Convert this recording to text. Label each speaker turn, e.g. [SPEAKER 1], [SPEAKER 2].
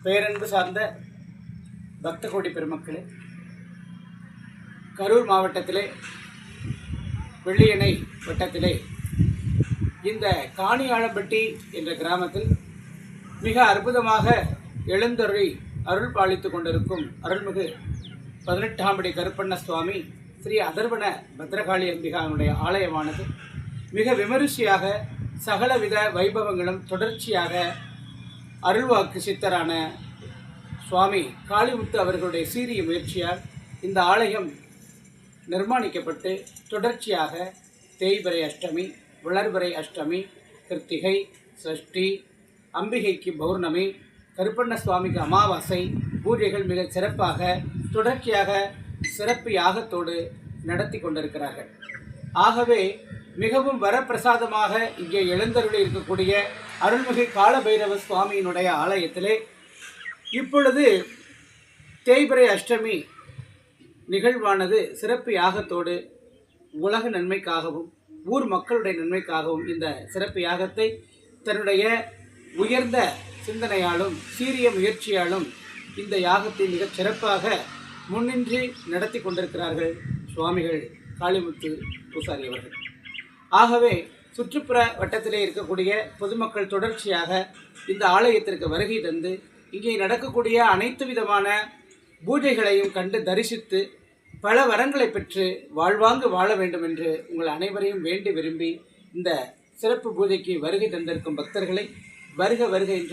[SPEAKER 1] பேரன்பு சார்ந்த பக்த கோடி பெருமக்களே கரூர் மாவட்டத்திலே வெள்ளியணை வட்டத்திலே இந்த காணியாளம்பட்டி என்ற கிராமத்தில் மிக அற்புதமாக எழுந்தருளி அருள் பாலித்து கொண்டிருக்கும் அருள்மிகு பதினெட்டாம் படி கருப்பண்ண சுவாமி ஸ்ரீ அதர்வன பத்ரகாளி அம்பிகாவுடைய ஆலயமானது. மிக விமரிசையாக சகலவித வைபவங்களும் தொடர்ச்சியாக அருள்வாக்கு சித்தரான சுவாமி காளிமுத்து அவர்களுடைய சீரிய முயற்சியால் இந்த ஆலயம் நிர்மாணிக்கப்பட்டு தொடர்ச்சியாக தேய்பிறை அஷ்டமி வளர்பிறை அஷ்டமி கிருத்திகை சஷ்டி அம்பிகைக்கு பௌர்ணமி கருப்பண்ண சுவாமிக்கு அமாவாசை பூஜைகள் மிக சிறப்பாக தொடர்ச்சியாக சிறப்பு யாகத்தோடு நடத்தி கொண்டிருக்கிறார்கள். ஆகவே மிகவும் வரப்பிரசாதமாக இங்கே எழுந்தருளி இருக்கக்கூடிய அருள்மிகு காலபைரவ சுவாமியினுடைய ஆலயத்திலே இப்பொழுது தேய்பிரை அஷ்டமி நிகழ்வானது சிறப்பு யாகத்தோடு உலக நன்மைக்காகவும் ஊர் மக்களுடைய நன்மைக்காகவும் இந்த சிறப்பு யாகத்தை தன்னுடைய உயர்ந்த சிந்தனையாலும் சீரிய முயற்சியாலும் இந்த யாகத்தை மிகச் சிறப்பாக முன்னின்றி நடத்தி கொண்டிருக்கிறார்கள் சுவாமிகள் காளிமுத்து பூசாரி அவர்கள். ஆகவே சுற்றுப்புற வட்டத்திலே இருக்கக்கூடிய பொதுமக்கள் தொடர்ச்சியாக இந்த ஆலயத்திற்கு வருகை தந்து இங்கே நடக்கக்கூடிய அனைத்து விதமான பூஜைகளையும் கண்டு தரிசித்து பல வரங்களை பெற்று வாழ்வாங்கு வாழ வேண்டும் என்று உங்கள் அனைவரையும் வேண்டி விரும்பி இந்த சிறப்பு பூஜைக்கு வருகை தந்திருக்கும் பக்தர்களை வருக வருக என்று